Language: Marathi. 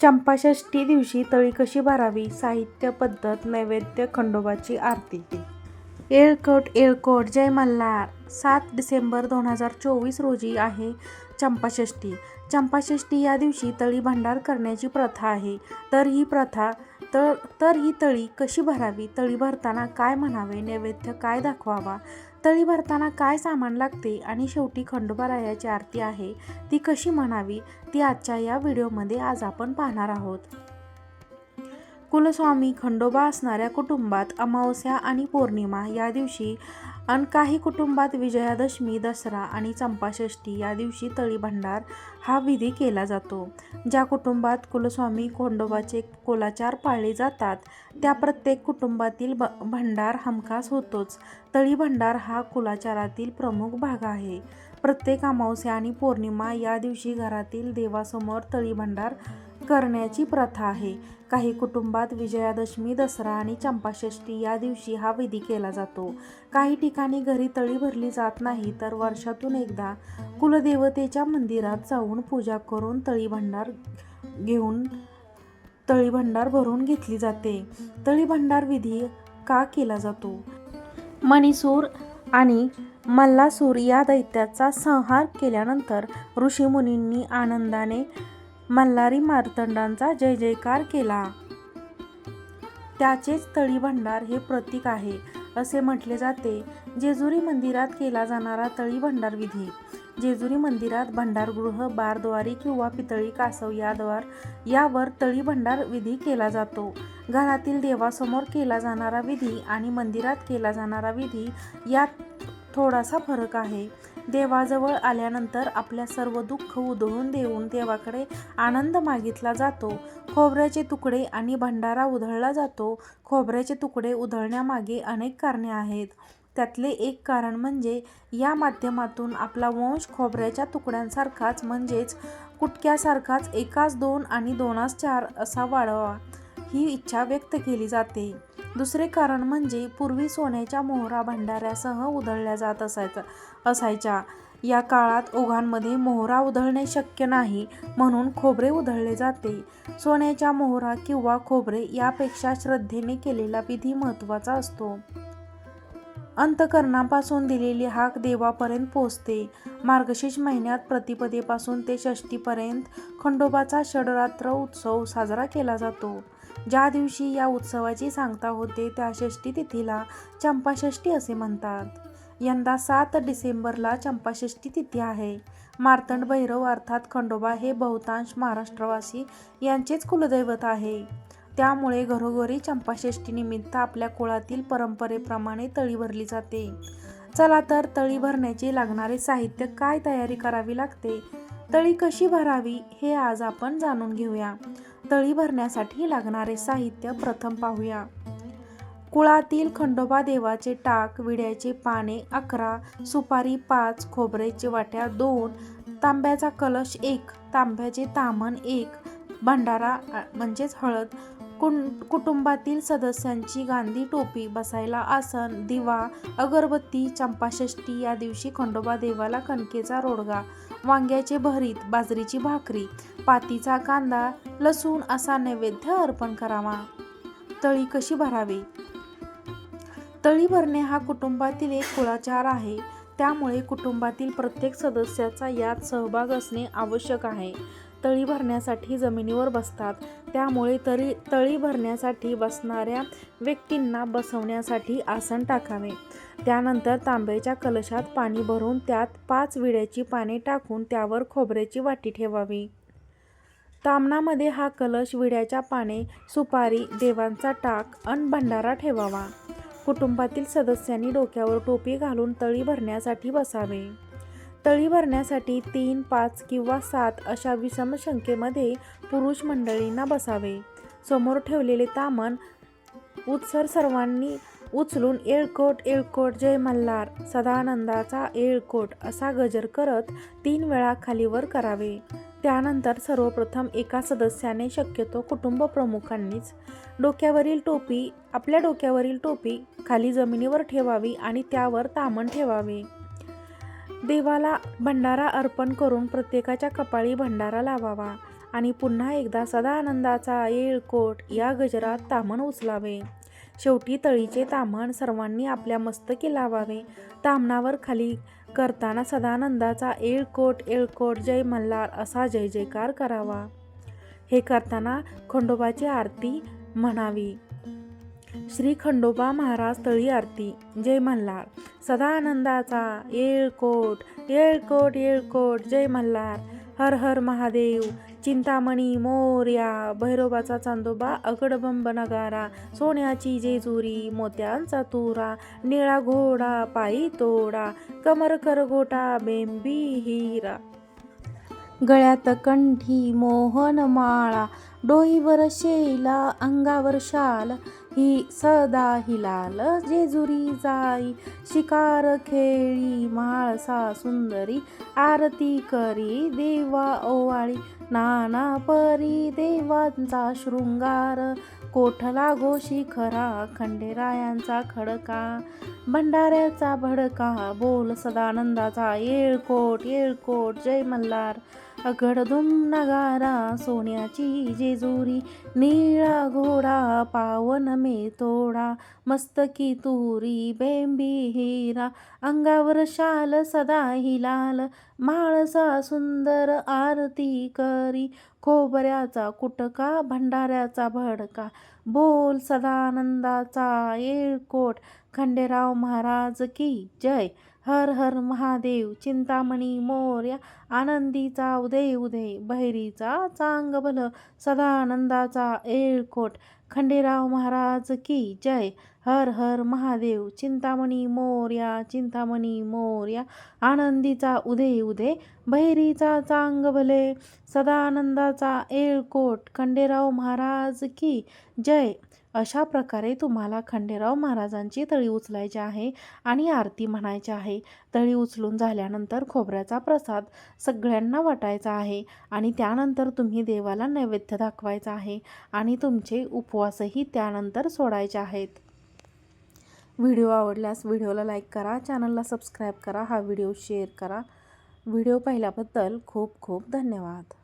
चंपाषष्ठी दिवशी तळी कशी भरावी? साहित्य पद्धत नैवेद्य खंडोबाची आरती. एळकोट एळकोट जय मल्हार. सात डिसेंबर दोन हजार चोवीस रोजी आहे चंपाषष्ठी चंपाषष्ठी या दिवशी तळी भांडार करण्याची प्रथा आहे. तर ही प्रथा तर तर ही तळी कशी भरावी? तळी भरताना काय म्हणावे? नैवेद्य काय दाखवावा? तळी भरताना काय सामान लागते आणि शेवटी खंडोबारायाची आरती आहे ती कशी म्हणावी ती आजच्या या व्हिडिओमध्ये आज आपण पाहणार आहोत. कुलस्वामी खंडोबा असणाऱ्या कुटुंबात अमावस्या आणि पौर्णिमा या दिवशी अन काही कुटुंबात विजयादशमी दसरा आणि चंपाषष्ठी या दिवशी तळीभंडार हा विधी केला जातो. ज्या कुटुंबात कुलस्वामी खोंडोबाचे कुलाचार पाळले जातात त्या प्रत्येक कुटुंबातील ब भंडार हमखास होतोच. तळीभंडार हा कुलाचारातील प्रमुख भाग आहे. प्रत्येक अमावस्या आणि पौर्णिमा या दिवशी घरातील देवासमोर तळीभंडार करण्याची प्रथा आहे. काही कुटुंबात विजयादशमी दसरा आणि चंपाषष्ठी या दिवशी हा विधी केला जातो. काही ठिकाणी घरी तळी भरली जात नाही तर वर्षातून एकदा कुलदेवतेच्या मंदिरात जाऊन पूजा करून तळी भंडार घेऊन तळी भंडार भरून घेतली जाते. तळी भंडार विधी का केला जातो? मणिसूर आणि मल्लासूर या दैत्याचा संहार केल्यानंतर ऋषीमुनींनी आनंदाने मल्हारी मार्तंडांचा जय जयकार केला. त्याचेच तळी भंडार हे प्रतीक आहे असे म्हटले जाते. जेजुरी मंदिरात केला जाणारा तळी भंडार विधी. जेजुरी मंदिरात भंडारगृह बारद्वारी किंवा पितळी कासव याद्वार यावर तळी भंडार विधी केला जातो. घरातील देवासमोर केला जाणारा विधी आणि मंदिरात केला जाणारा विधी यात थोडासा फरक आहे. देवाजवळ आल्यानंतर आपल्या सर्व दुःख उधळून देऊन देवाकडे आनंद मागितला जातो. खोबऱ्याचे तुकडे आणि भंडारा उधळला जातो. खोबऱ्याचे तुकडे उधळण्यामागे अनेक कारणे आहेत. त्यातले एक कारण म्हणजे या माध्यमातून आपला वंश खोबऱ्याच्या तुकड्यांसारखाच म्हणजेच कुटक्यासारखाच एकाच दोन आणि दोनास चार असा वाढवा ही इच्छा व्यक्त केली जाते. दुसरे कारण म्हणजे पूर्वी सोन्याच्या मोहरा भंडाऱ्यासह उधळल्या जात असायचा असायच्या. या काळात ओघांमध्ये मोहरा उधळणे शक्य नाही म्हणून खोबरे उधळले जाते. सोन्याच्या मोहरा किंवा खोबरे यापेक्षा श्रद्धेने केलेला विधी महत्त्वाचा असतो. अंतकरणापासून दिलेली हाक देवापर्यंत पोचते. मार्गशीर्ष महिन्यात प्रतिपदेपासून ते षष्टीपर्यंत खंडोबाचा षडरात्र उत्सव साजरा केला जातो. ज्या दिवशी या उत्सवाची सांगता होते त्या षष्टी तिथीला चंपाषष्ठी असे म्हणतात. यंदा सात डिसेंबरला चंपाषष्ठी तिथी आहे. मार्तंड भैरव अर्थात खंडोबा हे बहुतांश महाराष्ट्रवासी यांचेच कुलदैवत आहे. त्यामुळे घरोघरी चंपाषष्ठीनिमित्त आपल्या कुळातील परंपरेप्रमाणे तळी भरली जाते. चला तर तळी भरण्याचे लागणारे साहित्य काय तयारी करावी लागते? तळी कशी भरावी हे आज आपण जाणून घेऊया. तळी भरण्यासाठी लागणारे साहित्य प्रथम पाहूया. कुळातील खंडोबा देवाचे टाक विड्याचे पाने अकरा सुपारी पाच खोबऱ्याचे वाट्या दोन तांब्याचा कलश एक तांब्याचे तामण एक भंडारा म्हणजेच हळद कुं कुटुंबातील सदस्यांची गांधी टोपी बसायला आसन दिवा अगरबत्ती चंपाषष्ठी या दिवशी खंडोबा देवाला कणकेचा रोडगा. वांग्याचे भरीत बाजरीची भाकरी पातीचा कांदा लसूण असा नैवेद्य अर्पण करावा. तळी कशी भरावी? तळी भरणे हा कुटुंबातील एक कुळाचार आहे. त्यामुळे कुटुंबातील प्रत्येक सदस्याचा यात सहभाग असणे आवश्यक आहे. तळी भरण्यासाठी जमिनीवर बसतात. त्यामुळे तरी तळी भरण्यासाठी बसणाऱ्या व्यक्तींना बसवण्यासाठी आसन टाकावे. त्यानंतर तांब्याच्या कलशात पाणी भरून त्यात पाच विड्याची पाने टाकून त्यावर खोबऱ्याची वाटी ठेवावी. तामणामध्ये हा कलश विड्याच्या पाने सुपारी देवांचा टाक अन भंडारा ठेवावा. कुटुंबातील सदस्यांनी डोक्यावर टोपी घालून तळी भरण्यासाठी बसावे. तळी भरण्यासाठी तीन पाच किंवा सात अशा विषम पुरुष मंडळींना बसावे. समोर ठेवलेले तामण उत्सर सर्वांनी उचलून येळकोट येळकोट जय मल्हार सदानंदाचा येळकोट असा गजर करत तीन वेळा खालीवर करावे. त्यानंतर सर्वप्रथम एका सदस्याने शक्यतो कुटुंब प्रमुखांनीच डोक्यावरील टोपी आपल्या डोक्यावरील टोपी खाली जमिनीवर ठेवावी आणि त्यावर तामण ठेवावे. देवाला भंडारा अर्पण करून प्रत्येकाच्या कपाळी भंडारा लावावा आणि पुन्हा एकदा सदानंदाचा येळकोट या गजरात तामण उचलावे. शेवटी तळीचे तामण सर्वांनी आपल्या मस्तकी लावावे. तामणावर खाली करताना सदानंदाचा येळकोट येळकोट जय मल्हार असा जय जयकार करावा. हे करताना खंडोबाची आरती म्हणावी. श्री खंडोबा महाराज तळी आरती. जय मल्हार. सदानंदाचा येळकोट येळकोट येळकोट जय मल्हार. हर हर महादेव. चिंतामणी मोर्या भैरोबाचा चांदोबा अगडबंब नगारा. सोन्याची जेजुरी मोत्यांचा तुरा. निळा घोडा पायी तोडा. कमर करगोटा बेंबी हिरा. गळ्यात कंठी मोहन माळा. डोईवर शेला अंगावर शाल. ही सदा हिलाल जेजुरी जाई शिकार खेळी म्हाळसा सुंदरी आरती करी देवा ओवाळी नाना परी देवांचा शृंगार कोठला गो शिखरा खंडेरायांचा खडका भंडाऱ्याचा भडका बोल सदानंदाचा येळकोट येळकोट जय मल्हार अगडधुम नगारा सोन्याची जेजुरी निळा घोडा पावन मे तोडा मस्तकी तुरी बेंबी हिरा अंगावर शाल सदा हिलाल माळसा सुंदर आरती करी खोबऱ्याचा कुटका भंडाऱ्याचा भडका बोल सदानंदाचा येळकोट खंडेराव महाराज की जय. हर हर महादेव चिंतामणी मोर्या आनंदीचा उदय उदय बहिरीचा चांग चांगबल सदानंदाचा एळकोट खंडेराव महाराज की जय. हर हर महादेव चिंतामणी मोर्या चिंतामणी मोर्या आनंदीचा उदय उदय बहिरीचा चांग भले सदानंदाचा एळकोट खंडेराव महाराज की जय. अशा प्रकारे तुम्हाला खंडेराव महाराजांची तळी उचलायची आहे आणि आरती म्हणायची आहे. तळी उचलून झाल्यानंतर खोबऱ्याचा प्रसाद सगळ्यांना वाटायचा आहे आणि त्यानंतर तुम्ही देवाला नैवेद्य दाखवायचा आहे आणि तुमचे उपवासही त्यानंतर सोडायचे आहेत. व्हिडिओ आवडल्यास व्हिडिओला लाईक करा चॅनलला सबस्क्राईब करा हा व्हिडिओ शेअर करा. व्हिडिओ पाहिल्याबद्दल खूप खूप धन्यवाद.